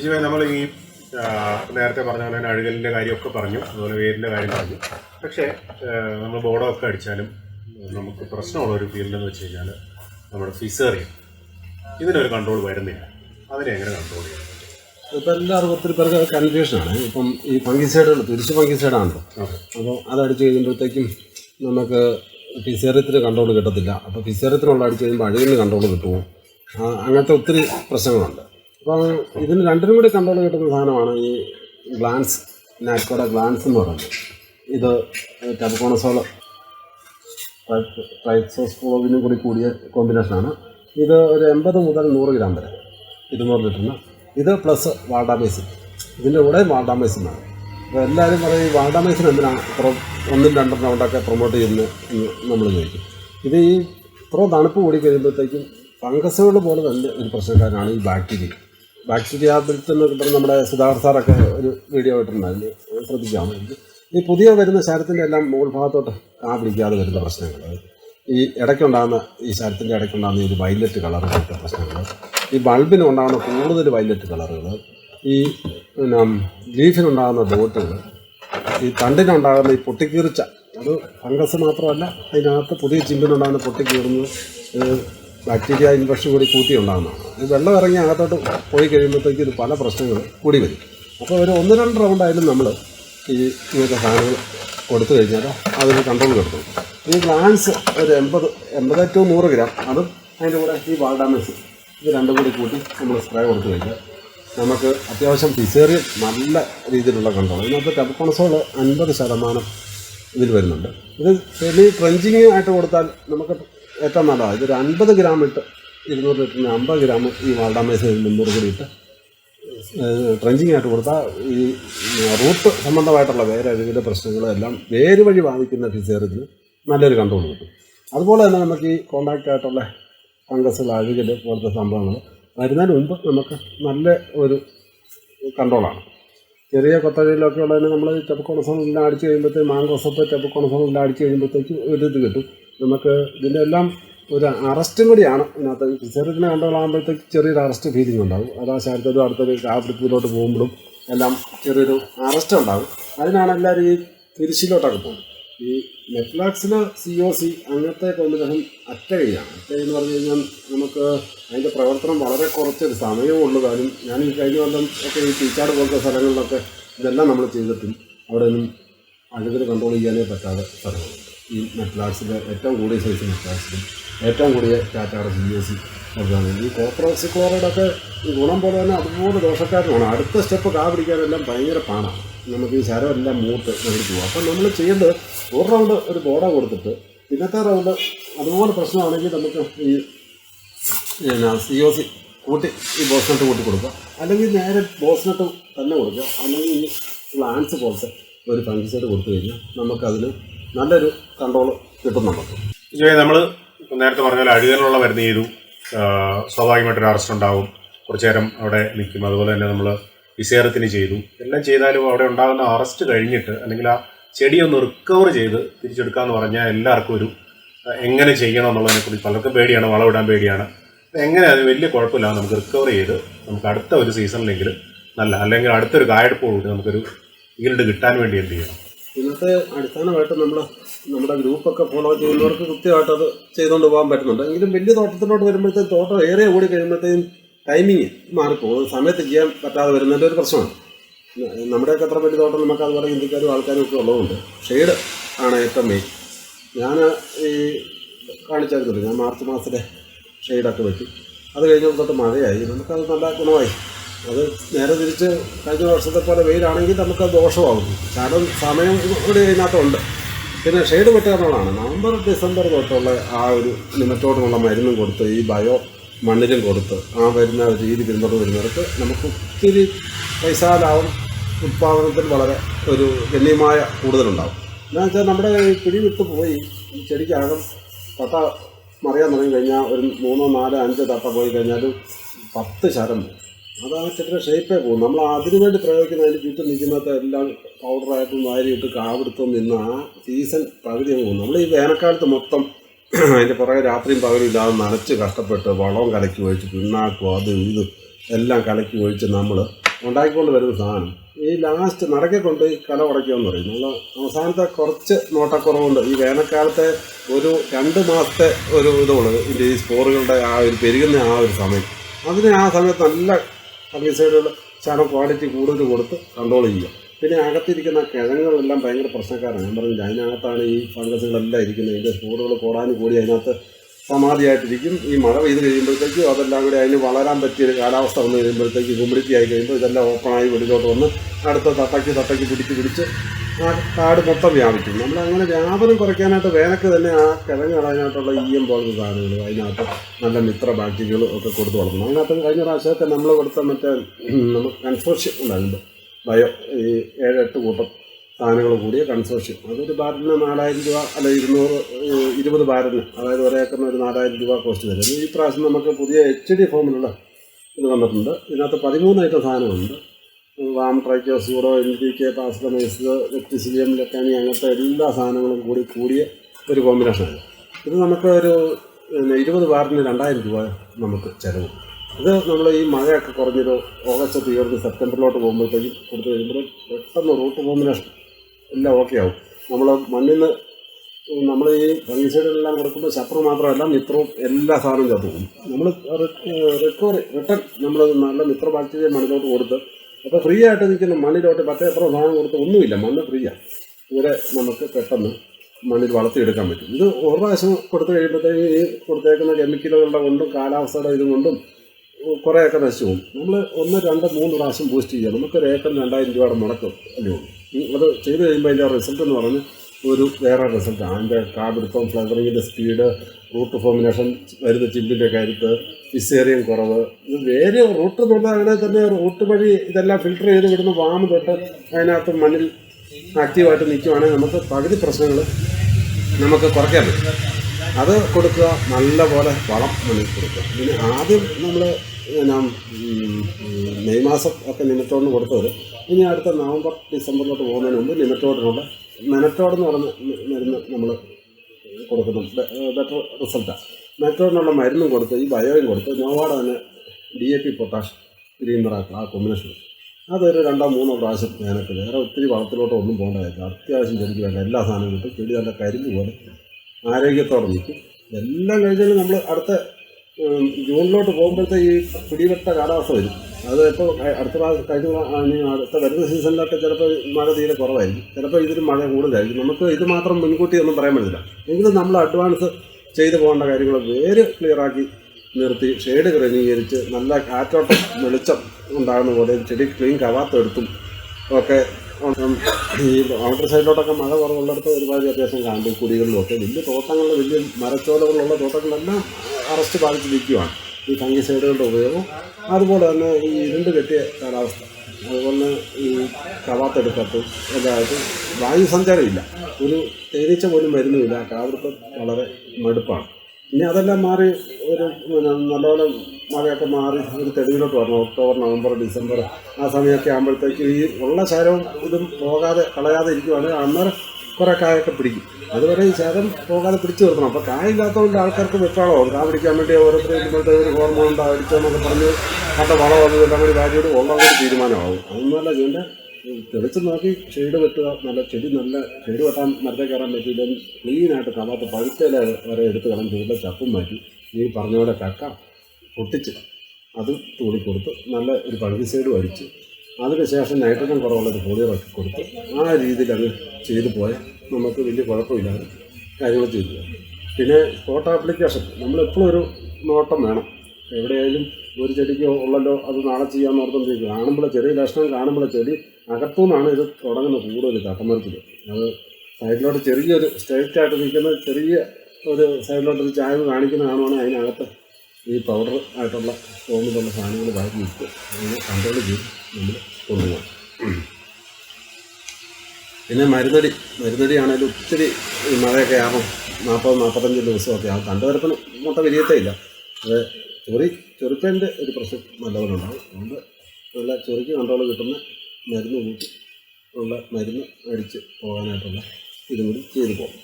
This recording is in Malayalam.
ബിജുവെ നമ്മൾ ഈ നേരത്തെ പറഞ്ഞ പോലെ തന്നെ അഴുകലിന്റെ കാര്യമൊക്കെ പറഞ്ഞു അതുപോലെ വേരിന്റെ കാര്യം പറഞ്ഞു. പക്ഷേ നമ്മൾ ബോർഡൊക്കെ അടിച്ചാലും നമുക്ക് പ്രശ്നമുള്ള ഒരു ഫീൽഡ് എന്ന് വെച്ച് കഴിഞ്ഞാൽ നമ്മുടെ ഫിസേറിയം. ഇതിനൊരു കൺട്രോൾ വരുന്നില്ല. അതിനെ എങ്ങനെ കൺട്രോൾ ചെയ്യാം? ഇപ്പം എല്ലാവർക്കും ഒത്തിരി പേർക്ക് കൺഫ്യൂഷനാണ് ഇപ്പം ഈ ഫംഗിസൈഡുകൾ തിരിച്ച് ഫംഗിസൈഡാണല്ലോ അപ്പോൾ അതടിച്ച് കഴിയുമ്പോഴത്തേക്കും നമുക്ക് ഫിസേറിയത്തിന് കൺട്രോൾ കിട്ടത്തില്ല. അപ്പോൾ ഫിസേറിയത്തിനുള്ള അടിച്ച് കഴിയുമ്പോൾ അഴുകിന് കൺട്രോൾ കിട്ടുമോ? അങ്ങനത്തെ ഒത്തിരി പ്രശ്നങ്ങളുണ്ട്. അപ്പോൾ ഇതിന് രണ്ടിനും കൂടി കൺട്രോൾ കിട്ടുന്ന സാധനമാണ് ഈ ഗ്ലാൻസ് നാറ്റോടെ ഗ്ലാൻസ് എന്ന് പറയുന്നത്. ഇത് ടബക്കോണസോൾ ട്രൈസോസ്പോവിനും കൂടി കൂടിയ കോമ്പിനേഷനാണ് ഇത് ഒരു എൺപത് മുതൽ നൂറ് ഗ്രാം വരെ ഇരുന്നൂറ് ലിറ്ററിന്. ഇത് പ്ലസ് വാൾഡാമൈസിൻ. ഇതിന്റെ കൂടെ വാൾഡാമൈസിൻ വേണം അപ്പോൾ എല്ലാവരും പറയും ഈ വാൾഡാമൈസിൻ എന്തിനാണ് ഇത്ര ഒന്നും രണ്ടും റൗണ്ടൊക്കെ പ്രൊമോട്ട് ചെയ്യുന്നത് എന്ന് നമ്മൾ ചോദിക്കും. ഇത് ഈ ഇത്ര തണുപ്പ് കൂടി കഴിയുമ്പോഴത്തേക്കും ഫംഗസുകൾ പോലെ തന്നെ ഒരു പ്രശ്നക്കാരനാണ് ഈ ബാക്ടീരിയ ബാക്ടീരിയ എന്നൊക്കെ പറഞ്ഞ് നമ്മുടെ സുധാകർ സാറൊക്കെ ഒരു വീഡിയോ ഇട്ടിട്ടുണ്ടായിരുന്നു അത് ശ്രദ്ധിക്കാം. എനിക്ക് ഈ പുതിയ വരുന്ന ശരത്തിന്റെ എല്ലാം മുകൾ ഭാഗത്തോട്ട് കാ പിടിക്കാതെ വരുന്ന പ്രശ്നങ്ങൾ ഈ ഇടയ്ക്കുണ്ടാകുന്ന ഈ ശരത്തിന്റെ ഇടയ്ക്കുണ്ടാകുന്ന ഈ ഒരു വയലറ്റ് കളർ പോലത്തെ പ്രശ്നങ്ങൾ ഈ ബൾബിന് ഉണ്ടാകുന്ന കൂടുതൽ വയലറ്റ് കളറുകൾ ഈ പിന്നെ ലീഫിനുണ്ടാകുന്ന ഡോട്ടുകൾ ഈ തണ്ടിനുണ്ടാകുന്ന ഈ പൊട്ടിക്കീറിച്ച അത് ഫംഗസ് മാത്രമല്ല അതിനകത്ത് പുതിയ ചിമ്പിനുണ്ടാകുന്ന പൊട്ടിക്കീറുന്നത് ബാക്ടീരിയ ഇൻഫെക്ഷൻ കൂടി കൂട്ടി ഉണ്ടാകുന്നതാണ് വെള്ളം ഇറങ്ങി അകത്തോട്ട് പോയി കഴിയുമ്പോഴത്തേക്ക് ഇത് പല പ്രശ്നങ്ങൾ കൂടി വരും. അപ്പോൾ ഒരു ഒന്ന് രണ്ട് റൗണ്ടായാലും നമ്മൾ ഈ ഇങ്ങനത്തെ സാധനങ്ങൾ കൊടുത്തു കഴിഞ്ഞാൽ അതിന് കൺട്രോൾ കിട്ടും ഈ ഗ്ലാൻസ് ഒരു എൺപത് എൺപത് ടു നൂറ് ഗ്രാം അതും അതിന്റെ കൂടെ ഈ വാൾഡാമസ് ഇത് രണ്ടും കൂടി കൂട്ടി നമ്മൾ സ്പ്രേ കൊടുത്തു കഴിഞ്ഞാൽ നമുക്ക് അത്യാവശ്യം ഫിസേറിയൻ നല്ല രീതിയിലുള്ള കൺട്രോൾ ഇതിനകത്ത് ടബക്കോണസോൾ അൻപത് ശതമാനം ഇതിൽ വരുന്നുണ്ട്. ഇത് സെമി ട്രെഞ്ചിങ് ആയിട്ട് കൊടുത്താൽ നമുക്ക് ഏറ്റവും നല്ലതാണ്. ഇതൊരു അൻപത് ഗ്രാം ഇട്ട് ഇരുന്നൂറ് ലിറ്ററിന് അമ്പത് ഗ്രാം ഈ വാൾഡാമേസ് മുന്നൂറ് കൂടി ഇട്ട് ട്രഞ്ചിങ് ആയിട്ട് കൊടുത്താൽ ഈ റൂട്ട് സംബന്ധമായിട്ടുള്ള വേറെ അഴുകിന്റെ പ്രശ്നങ്ങളെല്ലാം വേര് വഴി ബാധിക്കുന്ന ഫിസേറിന് നല്ലൊരു കൺട്രോൾ കിട്ടും. അതുപോലെ തന്നെ നമുക്ക് ഈ കോണ്ടാക്റ്റ് ആയിട്ടുള്ള ഫംഗസുകൾ അഴുകൽ പോലത്തെ സംഭവങ്ങൾ വരുന്നതിന് മുമ്പ് നമുക്ക് നല്ല ഒരു കൺട്രോളാണ് ചെറിയ കൊത്തഴയിലൊക്കെ ഉള്ളതിന് നമ്മൾ ടെപ്പക്കോണസോണെല്ലാം അടിച്ച് കഴിയുമ്പോഴത്തേക്ക് മാങ്കോസപ്പ് ടെപ്പക്കോണസോണെല്ലാം അടിച്ച് കഴിയുമ്പോഴത്തേക്ക് ഒരു ഇത് കിട്ടും. നമുക്ക് ഇതിന്റെ എല്ലാം ഒരു അറസ്റ്റും കൂടിയാണ്. ഇതിനകത്ത് ചെറുതിനെ കണ്ടുകളാകുമ്പോഴത്തേക്ക് ചെറിയൊരു അറസ്റ്റ് ഫീലിംഗ് ഉണ്ടാകും അതാ ആ ശരത്തൊരു അടുത്തൊരു കാപ്പിടത്തിലോട്ട് പോകുമ്പോഴും എല്ലാം ചെറിയൊരു അറസ്റ്റ് ഉണ്ടാകും അതിനാണ് എല്ലാവരും ഈ തിരിച്ചിലോട്ടൊക്കെ പോകുന്നത്. ഈ നെറ്റ്ഫ്ലാക്സിൽ സി ഒ സി അങ്ങനത്തെ കോമ്പിനേഷൻ അറ്റകയാണ് അറ്റ എന്ന് പറഞ്ഞു കഴിഞ്ഞാൽ നമുക്ക് അതിന്റെ പ്രവർത്തനം വളരെ കുറച്ചൊരു സമയമേ ഉള്ളൂ. കാര്യം ഞാൻ ഈ കഴിഞ്ഞ കൊല്ലം ഒക്കെ ഈ ടീച്ചാട് പോലത്തെ സ്ഥലങ്ങളിലൊക്കെ ഇതെല്ലാം നമ്മൾ ചെയ്തിട്ടും അവിടെ ഒന്നും അഴുകൽ കൺട്രോൾ ചെയ്യാനേ പറ്റാതെ സ്ഥലങ്ങളുണ്ട്. ഈ നെറ്റ്ഫ്ലാക്സിന്റെ ഏറ്റവും കൂടിയ സൈസ് നെറ്റ്ഫ്ലാക്സിലും ഏറ്റവും കൂടിയ ടാറ്റയുടെ സി എസ് സി ഒക്കെയാണ് ഈ കോപ്രോക്സിക്ലോറൈഡൊക്കെ ഗുണം പോലെ തന്നെ അതുപോലെ ദോഷക്കാരനാണ് അടുത്ത സ്റ്റെപ്പ് കാ പിടിക്കാനെല്ലാം ഭയങ്കര പാണാണ് നമുക്ക് ഈ ശരമെല്ലാം മൂത്ത് നമുക്ക് പോകും അപ്പം നമ്മൾ ചെയ്യേണ്ടത് ഒരു റൗണ്ട് ഒരു ബോർഡ കൊടുത്തിട്ട് പിന്നത്തെ റൗണ്ട് അതുപോലെ പ്രശ്നമാണെങ്കിൽ നമുക്ക് ഈ സി ഒ സി കൂട്ടി ഈ ബോസ്നട്ട് കൂട്ടി കൊടുക്കുക. അല്ലെങ്കിൽ നേരെ ബോസ്നട്ട് തന്നെ കൊടുക്കുക. അല്ലെങ്കിൽ ഈ പ്ലാന്റ്സ് പോലത്തെ ഒരു ഫംഗിസൈഡ് കൊടുത്തു കഴിഞ്ഞാൽ നമുക്കതിന് നല്ലൊരു കൺട്രോൾ കിട്ടുന്നുണ്ട്. ബിജുവെ നമ്മൾ നേരത്തെ പറഞ്ഞ പോലെ അഴുകലുള്ള മരുന്ന് ചെയ്തു. സ്വാഭാവികമായിട്ടൊരു അറസ്റ്റ് ഉണ്ടാവും. കുറച്ചു നേരം അവിടെ നിൽക്കും. അതുപോലെ തന്നെ നമ്മൾ വിസേറത്തിന് ചെയ്തു. എല്ലാം ചെയ്താലും അവിടെ ഉണ്ടാകുന്ന അറസ്റ്റ് കഴിഞ്ഞിട്ട് അല്ലെങ്കിൽ ആ ചെടി ഒന്ന് റിക്കവർ ചെയ്ത് തിരിച്ചെടുക്കാന്ന് പറഞ്ഞാൽ എല്ലാവർക്കും ഒരു എങ്ങനെ ചെയ്യണം എന്നുള്ളതിനെ കുറിച്ച് പലർക്കും പേടിയാണ് വളമിടാൻ പേടിയാണ്. എങ്ങനെ അത് വലിയ കുഴപ്പമില്ല നമുക്ക് റിക്കവർ ചെയ്ത് നമുക്ക് അടുത്ത ഒരു സീസണിലെങ്കിലും നല്ല അല്ലെങ്കിൽ അടുത്തൊരു കായെടുപ്പോടുകൂടി നമുക്കൊരു ഈൽഡ് കിട്ടാൻ വേണ്ടി എന്ത് ചെയ്യണം? ഇന്നത്തെ അടിസ്ഥാനമായിട്ട് നമ്മൾ നമ്മുടെ ഗ്രൂപ്പൊക്കെ ഫോളോ ചെയ്യുന്നവർക്ക് കൃത്യമായിട്ട് അത് ചെയ്തുകൊണ്ട് പോകാൻ പറ്റുന്നുണ്ട്. എങ്കിലും വലിയ തോട്ടത്തിലോട്ട് വരുമ്പോഴത്തേക്കും തോട്ടം ഏറെ ഓടി കഴിയുമ്പോഴത്തേക്കും ടൈമിങ് മാറിപ്പോകും. സമയത്ത് ചെയ്യാൻ പറ്റാതെ വരുന്നതിന്റെ ഒരു പ്രശ്നമാണ്. നമ്മുടെയൊക്കെ അത്ര വലിയ തോട്ടം നമുക്ക് അതുപോലെ ഹിന്ദിക്കാരും ആൾക്കാരും ഒക്കെ ഉള്ളതുകൊണ്ട് ഷെയ്ഡ് ആണ് ഏറ്റവും മെയിൻ ഞാൻ ഈ കാണിച്ചായിരുന്നല്ലോ ഞാൻ മാർച്ച് മാസത്തിലെ ഷെയ്ഡൊക്കെ വെച്ചു അത് കഴിഞ്ഞപ്പോൾ തൊട്ട് മഴയായി. നമുക്കത് നല്ല ഗുണമായി. അത് നേരെ തിരിച്ച് കഴിഞ്ഞ വർഷത്തെ പോലെ വെയിലാണെങ്കിൽ നമുക്കത് ദോഷമാകും. കാരണം സമയം കൂടി ഇതിനകത്തുണ്ട്. പിന്നെ ഷെയ്ഡ് പറ്റാത്തതാണ് നവംബർ ഡിസംബർ തൊട്ടുള്ള ആ ഒരു ലിമിറ്റോടുള്ള മരുന്നും കൊടുത്ത് ഈ ബയോ മണ്ണിലും കൊടുത്ത് ആ വരുന്ന രീതി പിന്തുടർന്ന് വരുന്നവർക്ക് നമുക്ക് ഒത്തിരി പൈസ ലാഭം ഉത്പാദനത്തിൽ വളരെ ഒരു ഗണ്യമായ കൂടുതലുണ്ടാവും. എന്താ വെച്ചാൽ നമ്മുടെ പിടി വിട്ട് പോയി ചെടിക്കകം തട്ട മറിയാൻ തുടങ്ങി കഴിഞ്ഞാൽ ഒരു മൂന്നോ നാലോ അഞ്ചോ തട്ട പോയി കഴിഞ്ഞാലും പത്ത് ശരം അത് ആ ചെടിയുടെ ഷേപ്പേ പോകും. നമ്മൾ അതിനു വേണ്ടി പ്രയോഗിക്കുന്ന അതിന് ചുറ്റും നിൽക്കുന്നത് എല്ലാം പൗഡറായിട്ടും വാരിയിട്ട് കാവെടുത്തും നിന്ന് ആ സീസൺ പകുതി പോകും. നമ്മൾ ഈ വേനൽക്കാലത്ത് മൊത്തം അതിന്റെ പുറകെ രാത്രിയും പകലും ഇല്ലാതെ നനച്ച് കഷ്ടപ്പെട്ട് വളവും കലക്കി ഒഴിച്ച് പിണ്ണാക്കും അത് ഇത് എല്ലാം കലക്കി ഒഴിച്ച് നമ്മൾ ഉണ്ടാക്കിക്കൊണ്ട് വരുന്ന സാധനം. ഈ ലാസ്റ്റ് നടക്കെ കൊണ്ട് കല ഉടയ്ക്കുമെന്ന് പറയും. നമ്മൾ അവസാനത്തെ കുറച്ച് നോട്ടക്കുറവുണ്ട്. ഈ വേനൽക്കാലത്തെ ഒരു രണ്ട് മാസത്തെ ഒരു ഇതുള്ളത് ഇതിന്റെ ഈ സ്പോറുകളുടെ ആ ഒരു പെരുകുന്ന ആ ഒരു സമയം. അതിന് ആ സമയത്ത് നല്ല ഫംഗിസൈഡുകൾ ചാണകം ക്വാളിറ്റി കൂടുതൽ കൊടുത്ത് കൺട്രോൾ ചെയ്യുക. പിന്നെ അകത്തിരിക്കുന്ന കിഴങ്ങുകളെല്ലാം ഭയങ്കര പ്രശ്നക്കാരാണ്. ഞാൻ പറഞ്ഞില്ല അതിനകത്താണ് ഈ ഫംഗസുകളെല്ലാം ഇരിക്കുന്നത്. ഇതിന്റെ സ്പോറുകൾ കൂടാനും കൂടി അതിനകത്ത് സമാധിയായിട്ടിരിക്കും. ഈ മഴ പെയ്ത് കഴിയുമ്പോഴത്തേക്കും അതെല്ലാം കൂടി അതിന് വളരാൻ പറ്റിയ ഒരു കാലാവസ്ഥ വന്നു കഴിയുമ്പോഴത്തേക്ക് ഹ്യൂമിഡിറ്റി ആയി കഴിയുമ്പോൾ ഇതെല്ലാം ഓപ്പണായി വെളിയിലോട്ട് വന്ന് അടുത്ത തട്ടയ്ക്ക് തട്ടയ്ക്ക് പിടിച്ച് പിടിച്ച് കാട് മൊത്തം വ്യാപിക്കും. നമ്മൾ അങ്ങനെ വ്യാപനം കുറയ്ക്കാനായിട്ട് വേനൽക്ക് തന്നെ ആ കിഴങ്ങ് കളയാനായിട്ടുള്ള ഈയം പോലത്തെ സാധനങ്ങൾ അതിനകത്ത് നല്ല മിത്ര ബാക്ടീരിയകൾ ഒക്കെ കൊടുത്ത് വളർത്തണം അതിനകത്ത് കഴിഞ്ഞ പ്രാവശ്യമൊക്കെ നമ്മൾ കൊടുത്ത മറ്റേ നമുക്ക് കൺസോർഷ്യം ഉണ്ടായിരുന്നു. ബയോ ഈ ഏഴ് എട്ട് കൂട്ടം സാധനങ്ങൾ കൂടിയ കൺസോർഷ്യം അതൊരു ബാരലിന് നാലായിരം രൂപ അല്ല ഇരുന്നൂറ് ഇരുപത് ബാരലിന് അതായത് ഒരേക്കറിന് ഒരു നാലായിരം രൂപ കോസ്റ്റ് തരുന്നു ഈ പ്രാവശ്യം നമുക്ക് പുതിയ എച്ച് ഡി ഫോമിലുള്ള ഇത് വന്നിട്ടുണ്ട്. ഇതിനകത്ത് പതിമൂന്ന് ഐറ്റം സാധനമുണ്ട് വാം ട്രൈക്കോ സൂറോ എൻ പി കെ പാസ്ലമൈസ് ലെക്ടിസിലിയം ലെക്കാനി അങ്ങനത്തെ എല്ലാ സാധനങ്ങളും കൂടി കൂടിയ ഒരു കോമ്പിനേഷനാണ്. ഇത് നമുക്ക് ഒരു ഇരുപത് വാറിന് രണ്ടായിരം രൂപ നമുക്ക് ചിലവ്. ഇത് നമ്മൾ ഈ മഴയൊക്കെ കുറഞ്ഞൊരു ഓഗസ്റ്റ് തീർന്ന് സെപ്റ്റംബറിലോട്ട് പോകുമ്പോഴത്തേക്കും കൊടുത്തു കഴിയുമ്പോൾ പെട്ടെന്ന് റൂട്ട് കോമ്പിനേഷൻ എല്ലാം ഓക്കെ ആവും. നമ്മൾ മണ്ണിൽ നമ്മൾ ഈ ഫംഗിസൈഡെല്ലാം കൊടുക്കുമ്പോൾ ശത്രു മാത്രമല്ല മിത്രവും എല്ലാ സാധനവും ചത്തു പോകും നമ്മൾ റിക്കവറി റിട്ടേൺ നമ്മൾ നല്ല മിത്ര ബാക്ടീരിയ മണ്ണിലോട്ട് കൊടുത്ത് അപ്പോൾ ഫ്രീ ആയിട്ട് നിൽക്കുന്ന മണ്ണിലോട്ട് പത്ത് എത്ര സാധനം കൊടുത്ത് ഒന്നുമില്ല. മണ്ണ് ഫ്രീയാണ് ഇവരെ നമുക്ക് പെട്ടെന്ന് മണ്ണിൽ വളർത്തിയെടുക്കാൻ പറ്റും. ഇത് ഒരു പ്രാവശ്യം കൊടുത്തു കഴിയുമ്പോഴത്തേക്ക് ഈ കൊടുത്തേക്കുന്ന കെമിക്കലുകളുടെ കൊണ്ടും കാലാവസ്ഥയുടെ ഇതും കൊണ്ടും കുറേയൊക്കെ നശിച്ചു പോകും. നമ്മൾ ഒന്ന് രണ്ട് മൂന്ന് പ്രാവശ്യം ബൂസ്റ്റ് ചെയ്യുക. നമുക്കൊരു ഏക്കറിന് രണ്ടായിരം രൂപയുടെ മുടക്കം അല്ലേ അത് ചെയ്ത് കഴിയുമ്പോൾ അതിന്റെ റിസൾട്ട് എന്ന് പറഞ്ഞ് ഒരു വേറെ റിസൾട്ടാണ് അതിന്റെ കാപിടുത്തം ഫ്ലവറിങ്ങിന്റെ സ്പീഡ് റൂട്ട് ഫോമിനേഷൻ വരുന്ന ചിമ്പിന്റെ കരുത്ത് ഫിസേറിയം കുറവ് ഇത് വേറെ റൂട്ട് തൊട്ടാണെങ്കിൽ തന്നെ റൂട്ട് വഴി ഇതെല്ലാം ഫിൽട്ടർ ചെയ്ത് വിടുന്ന വാമ് തൊട്ട് അതിനകത്ത് മണ്ണിൽ ആക്റ്റീവായിട്ട് നിൽക്കുവാണെങ്കിൽ നമുക്ക് പകുതി പ്രശ്നങ്ങൾ നമുക്ക് കുറയ്ക്കാൻ പറ്റും. അത് കൊടുക്കുക നല്ല പോലെ വളം മണ്ണിൽ കൊടുക്കുക. പിന്നെ ആദ്യം നമ്മൾ മെയ് മാസം ഒക്കെ നിമറ്റോടിന് കൊടുത്തത് ഇനി അടുത്ത നവംബർ ഡിസംബറിലോട്ട് പോകുന്നതിന് മുമ്പ് നിമറ്റോടിനുള്ള മെനറ്റോഡ് എന്ന് പറഞ്ഞ മരുന്ന് നമ്മൾ കൊടുക്കുന്നു. ബെറ്റർ റിസൾട്ടാണ് മെനറ്റോഡിനുള്ള മരുന്നും കൊടുത്ത് ഈ ബയോയും കൊടുത്ത് നോവാട് തന്നെ D A P potash green miracle ആ കോമ്പിനേഷൻ അതൊരു രണ്ടോ മൂന്നോ പ്രാവശ്യം വേനൽക്ക് വേറെ ഒത്തിരി വളത്തിലോട്ടോ ഒന്നും പോകേണ്ടതായിട്ട് അത്യാവശ്യം ചെടിക്ക് വേണ്ട എല്ലാ സാധനവും കിട്ടും ചെടി നല്ല കരിമ്പ് പോലെ ആരോഗ്യത്തോടെ നിൽക്കും. എല്ലാം കഴിഞ്ഞാലും നമ്മൾ അടുത്ത ജൂണിലോട്ട് പോകുമ്പോഴത്തെ ഈ പിടിവെട്ട കാലാവസ്ഥ വരും. അത് ഇപ്പോൾ അടുത്ത കഴിഞ്ഞ അടുത്ത വരുന്ന സീസണിലൊക്കെ ചിലപ്പോൾ മഴ തീരെ കുറവായിരിക്കും. ചിലപ്പോൾ ഇതിന് മഴ കൂടുതലായിരിക്കും. നമുക്ക് ഇത് മാത്രം മുൻകൂട്ടി ഒന്നും പറയാൻ പറ്റില്ല. എങ്കിലും നമ്മൾ അഡ്വാൻസ് ചെയ്തു പോകേണ്ട കാര്യങ്ങൾ വേര് ക്ലിയറാക്കി നിർത്തി ഷെയ്ഡ് ക്രമീകരിച്ച് നല്ല കാറ്റോട്ടം വെളിച്ചം ഉണ്ടാകുന്ന പോലെ ചെടി ക്ലീൻ കവാത്തെടുത്തും ഒക്കെ ഈ ഔട്ടർ സൈഡിലോട്ടൊക്കെ മഴ കുറവുള്ളിടത്ത് ഒരുപാട് അത്യാവശ്യം കാണും. കുടികളിലൊക്കെ വലിയ തോട്ടങ്ങളിൽ വലിയ മരച്ചോലകളുള്ള തോട്ടങ്ങളെല്ലാം അറസ്റ്റ് ബാധിച്ച് നിൽക്കുകയാണ് ഈ ഫംഗിസൈഡുകളുടെ ഉപയോഗം അതുപോലെ തന്നെ ഈ ഇരുണ്ട് കെട്ടിയ കാലാവസ്ഥ. അതുപോലെ ഈ കവാത്തെടുക്കത്തും അതായത് വായു സഞ്ചാരമില്ല. ഒരു തേനീച്ച പോലും വരുന്നുമില്ല. കാവൃത്തം വളരെ മടുപ്പാണ്. ഇനി അതെല്ലാം മാറി ഒരു നല്ലപോലെ മഴയൊക്കെ മാറി ഒരു തെളിവിലോട്ട് വരണം. ഒക്ടോബർ നവംബർ ഡിസംബർ ആ സമയമൊക്കെ ആകുമ്പോഴത്തേക്ക് ഈ ഉള്ള ശരവും ഇതും പോകാതെ കളയാതെ ഇരിക്കുവാണെങ്കിൽ അന്നേരം കുറേ കായൊക്കെ പിടിക്കും. അതുവരെ ഈ ശേതം പോകാതെ പിടിച്ചു നിർത്തണം. അപ്പോൾ കായില്ലാത്തതുകൊണ്ട് ആൾക്കാർക്ക് വെപ്രാളമാവും കാ പിടിക്കാൻ വേണ്ടി ഓരോരുത്തരും ഇടുമ്പോഴത്തെ ഒരു ഹോർമോൺ ഉണ്ട് അടിച്ചതെന്നൊക്കെ പറഞ്ഞ് കണ്ട വളം വന്നത് എല്ലാം കൂടി വാരിയോട് ഉള്ള ഒരു തീരുമാനമാവും അതൊന്നുമല്ല ചെയ്യേണ്ട തെളിച്ച് നോക്കി ഷെയ്ഡ് വെട്ടുക നല്ല ചെടി നല്ല ഷെയ്ഡ് വെട്ടാൻ മരത്തെ കയറാൻ പറ്റിയില്ല ക്ലീനായിട്ട് കവാത്ത പഴുത്തേല വരെ എടുത്ത് കളം ചൂടിലെ ചപ്പും മാറ്റി ഈ പറഞ്ഞ പോലെ കക്ക പൊട്ടിച്ച് അത് തൂടി കൊടുത്ത് നല്ല ഒരു പഴുതി സൈഡും അടിച്ച് അതിനുശേഷം നൈട്രജൻ കുറവുള്ള ഒരു കൊടുത്ത് ആ രീതിയിൽ അങ്ങ് ചെയ്തു പോയാൽ നമുക്ക് വലിയ കുഴപ്പമില്ലാതെ കാര്യങ്ങൾ ചെയ്തു. പോകാം പിന്നെ ഫോട്ടോ ആപ്ലിക്കേഷൻ നമ്മളെപ്പോഴും ഒരു നോട്ടം വേണം. എവിടെയായാലും ഒരു ചെടിക്ക് ഉള്ളല്ലോ അത് നാളെ ചെയ്യാൻ ചെയ്യാമെന്ന് ഓർത്തുകൊണ്ടിരിക്കും കാണുമ്പോൾ ചെറിയ ലക്ഷണം കാണുമ്പോൾ ചെടി അകത്തുനിന്നാണ് ഇത് തുടങ്ങുന്നത് കൂടുതൽ തട്ടമരത്തിൽ അത് സൈഡിലോട്ട് ചെറിയൊരു സ്ട്രൈറ്റ് ആയിട്ട് നിൽക്കുന്ന ചെറിയ ഒരു സൈഡിലോട്ട് ഒരു ചായവ് കാണിക്കുന്ന കാണുവാണെങ്കിൽ അതിനകത്ത് ഈ പൗഡർ ആയിട്ടുള്ള ഫോമിലുള്ള സാധനങ്ങൾ വാങ്ങി ഇട്ട് അതിനെ കൺട്രോൾ ചെയ്ത് നമ്മൾ കൊണ്ടുപോകാം. പിന്നെ മരുന്നടി മരുന്നടി ആണെങ്കിലും ഒത്തിരി മഴയൊക്കെ ആകും. നാൽപ്പത് നാൽപ്പത്തഞ്ച് ദിവസമൊക്കെ ആകും. കണ്ടുവരപ്പിന് മുട്ട വിരിയത്തേ ഇല്ല. അത് ചൊറി ചൊറിച്ചതിന്റെ ഒരു പ്രശ്നം നല്ലപോലെ ഉണ്ടാകും അതുകൊണ്ട് നല്ല ചൊറിക്ക് കൺട്രോൾ കിട്ടുന്ന മരുന്ന് കൂട്ടി ഉള്ള മരുന്ന് അടിച്ച് പോകാനായിട്ടുള്ള ഇതും കൂടി ചെയ്തു പോകും.